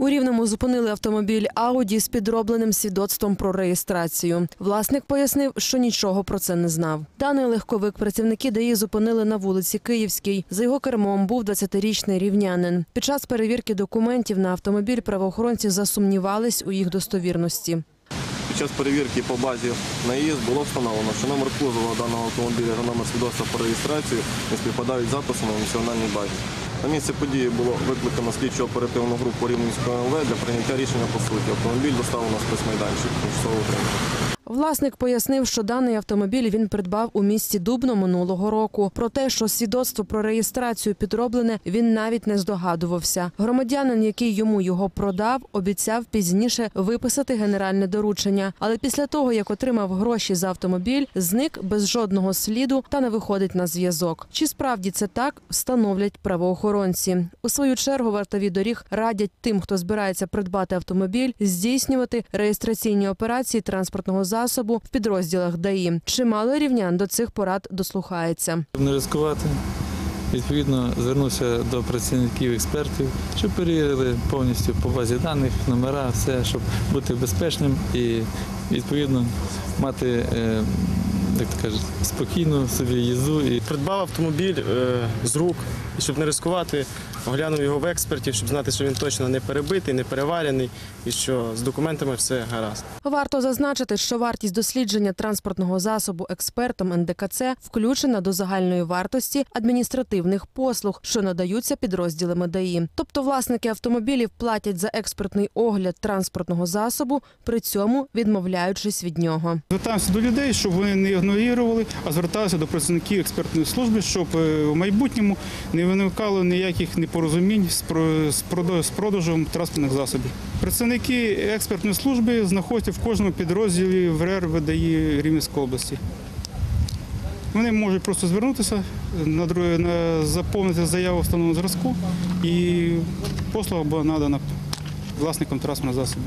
У Рівному зупинили автомобіль Ауді з підробленим свідоцтвом про реєстрацію. Власник пояснив, що нічого про це не знав. Даний легковик працівники ДАІ зупинили на вулиці Київській. За його кермом був 20-річний рівнянин. Під час перевірки документів на автомобіль правоохоронці засумнівались у їх достовірності. Під час перевірки по базі наїзд було встановлено, що номер кузова даного автомобіля та номер свідоцтва про реєстрацію не співпадають з записами в національній базі. На місце події було викликано слідчо оперативну групу Рівненського МВ для прийняття рішення по суті. Автомобіль доставлено на спецмайданчик. Власник пояснив, що даний автомобіль він придбав у місті Дубно минулого року. Про те, що свідоцтво про реєстрацію підроблене, він навіть не здогадувався. Громадянин, який йому його продав, обіцяв пізніше виписати генеральне доручення. Але після того, як отримав гроші за автомобіль, зник без жодного сліду та не виходить на зв'язок. Чи справді це так, встановлять правоохоронці. У свою чергу вартові доріг радять тим, хто збирається придбати автомобіль, здійснювати реєстраційні операції транспортного засобу в підрозділах ДАІ. Чимало рівнян до цих порад дослухається. Не ризикувати, відповідно звернувся до працівників експертів, щоб перевірили повністю по базі даних, номера, все, щоб бути безпечним і відповідно мати, е, як то кажуть, спокійну собі їзду і Придбав автомобіль е, з рук, і щоб не ризикувати, оглянув його в експертів, щоб знати, що він точно не перебитий, не переварений і що з документами все гаразд. Варто зазначити, що вартість дослідження транспортного засобу експертом НДКЦ включена до загальної вартості адміністративних послуг, що надаються підрозділами ДАІ. Тобто власники автомобілів платять за експертний огляд транспортного засобу, при цьому відмовляючись від нього. Звертаємося до людей, щоб вони не ігнорували, а зверталися до працівників експертної служби, щоб е, в майбутньому не виникало ніяких непорозумінь з про- з продаж- з продажем транспортних засобів. Працівники експертної служби знаходяться в кожному підрозділі в РЕР ВДІ Рівненської області. Вони можуть просто звернутися, заповнити заяву встановленого зразку і послуга була надана власникам транспортного засобу.